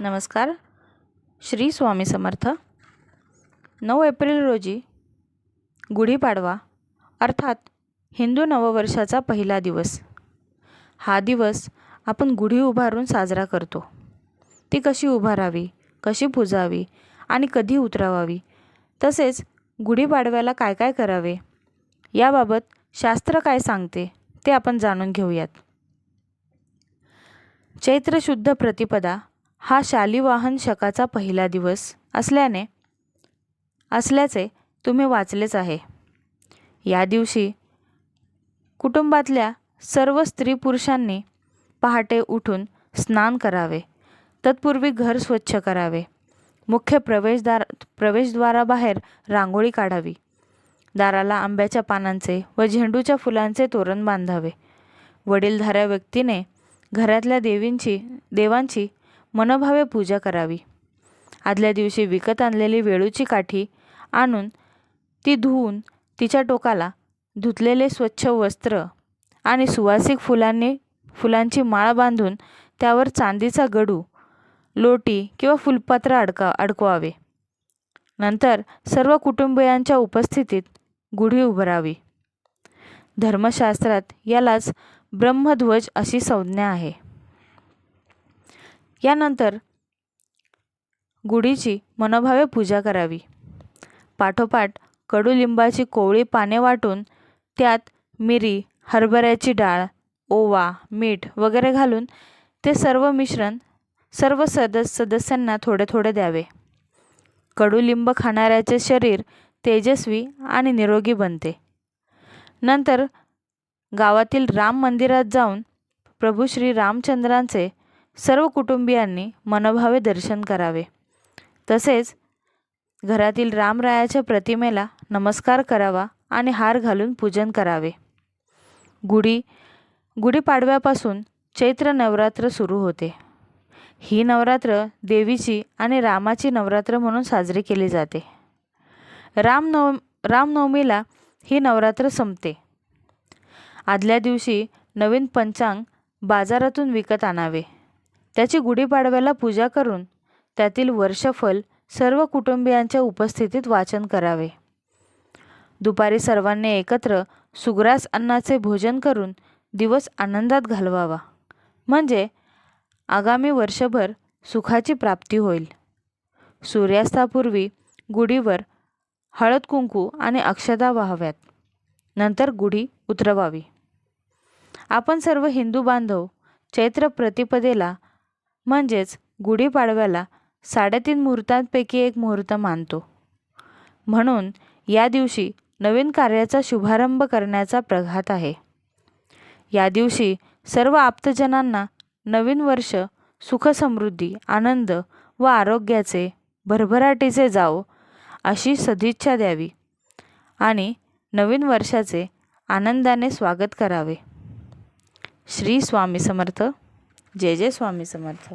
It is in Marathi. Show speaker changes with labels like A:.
A: नमस्कार. श्री स्वामी समर्थ. नऊ एप्रिल रोजी गुढीपाडवा अर्थात हिंदू नववर्षाचा पहिला दिवस. हा दिवस आपण गुढी उभारून साजरा करतो. ती कशी उभारावी कशी पुजावी आणि कधी उतरवावी तसेच गुढीपाडव्याला काय काय करावे याबाबत शास्त्र काय सांगते ते आपण जाणून घेऊयात. चैत्र शुद्ध प्रतिपदा हा शालिवाहन शकाचा पहिला दिवस असल्याने असल्याचे तुम्ही वाचलेच आहे. या दिवशी कुटुंबातल्या सर्व स्त्री पुरुषांनी पहाटे उठून स्नान करावे. तत्पूर्वी घर स्वच्छ करावे. मुख्य प्रवेशद्वार प्रवेशद्वाराबाहेर रांगोळी काढावी. दाराला आंब्याच्या पानांचे व झेंडूच्या फुलांचे तोरण बांधावे. वडीलधाऱ्या व्यक्तीने घरातल्या देवींची देवांची मनोभावे पूजा करावी. आदल्या दिवशी विकत आणलेली वेळूची काठी आणून ती धुवून तिच्या टोकाला धुतलेले स्वच्छ वस्त्र आणि सुवासिक फुलांनी फुलांची माळ बांधून त्यावर चांदीचा गडू लोटी किंवा फुलपात्र अडका अडकवावे. नंतर सर्व कुटुंबियांच्या उपस्थितीत गुढी उभारावी. धर्मशास्त्रात यालाच ब्रह्मध्वज अशी संज्ञा आहे. यानंतर गुढीची मनोभावे पूजा करावी. पाठोपाठ कडुलिंबाची कोवळी पाने वाटून त्यात मिरी हरभऱ्याची डाळ ओवा मीठ वगैरे घालून ते सर्व मिश्रण सर्व सदस सदस्यांना थोडे थोडे द्यावे. कडुलिंब खाणाऱ्याचे शरीर तेजस्वी आणि निरोगी बनते. नंतर गावातील राम मंदिरात जाऊन प्रभू श्री रामचंद्रांचे सर्व कुटुंबियांनी मनोभावे दर्शन करावे. तसेच घरातील रामरायाच्या प्रतिमेला नमस्कार करावा आणि हार घालून पूजन करावे. गुढी गुढीपाडव्यापासून चैत्र नवरात्र सुरू होते. ही नवरात्र देवीची आणि रामाची नवरात्र म्हणून साजरी केली जाते. रामनव रामनवमीला ही नवरात्र संपते. आदल्या दिवशी नवीन पंचांग बाजारातून विकत आणावे. त्याची गुढीपाडव्याला पूजा करून त्यातील वर्षफल सर्व कुटुंबियांच्या उपस्थितीत वाचन करावे. दुपारी सर्वांनी एकत्र सुग्रास अन्नाचे भोजन करून दिवस आनंदात घालवावा. म्हणजे आगामी वर्षभर सुखाची प्राप्ती होईल. सूर्यास्तापूर्वी गुढीवर हळद कुंकू आणि अक्षदा वाहव्यात. नंतर गुढी उतरवावी. आपण सर्व हिंदू बांधव चैत्र प्रतिपदेला म्हणजेच गुढीपाडव्याला साडेतीन मुहूर्तांपैकी एक मुहूर्त मानतो. म्हणून या दिवशी नवीन कार्याचा शुभारंभ करण्याचा प्रघात आहे. या दिवशी सर्व आप्तजनांना नवीन वर्ष सुखसमृद्धी आनंद व आरोग्याचे भरभराटीचे जावो अशी सदिच्छा द्यावी आणि नवीन वर्षाचे आनंदाने स्वागत करावे. श्री स्वामी समर्थ. जय जय स्वामी समर्थ.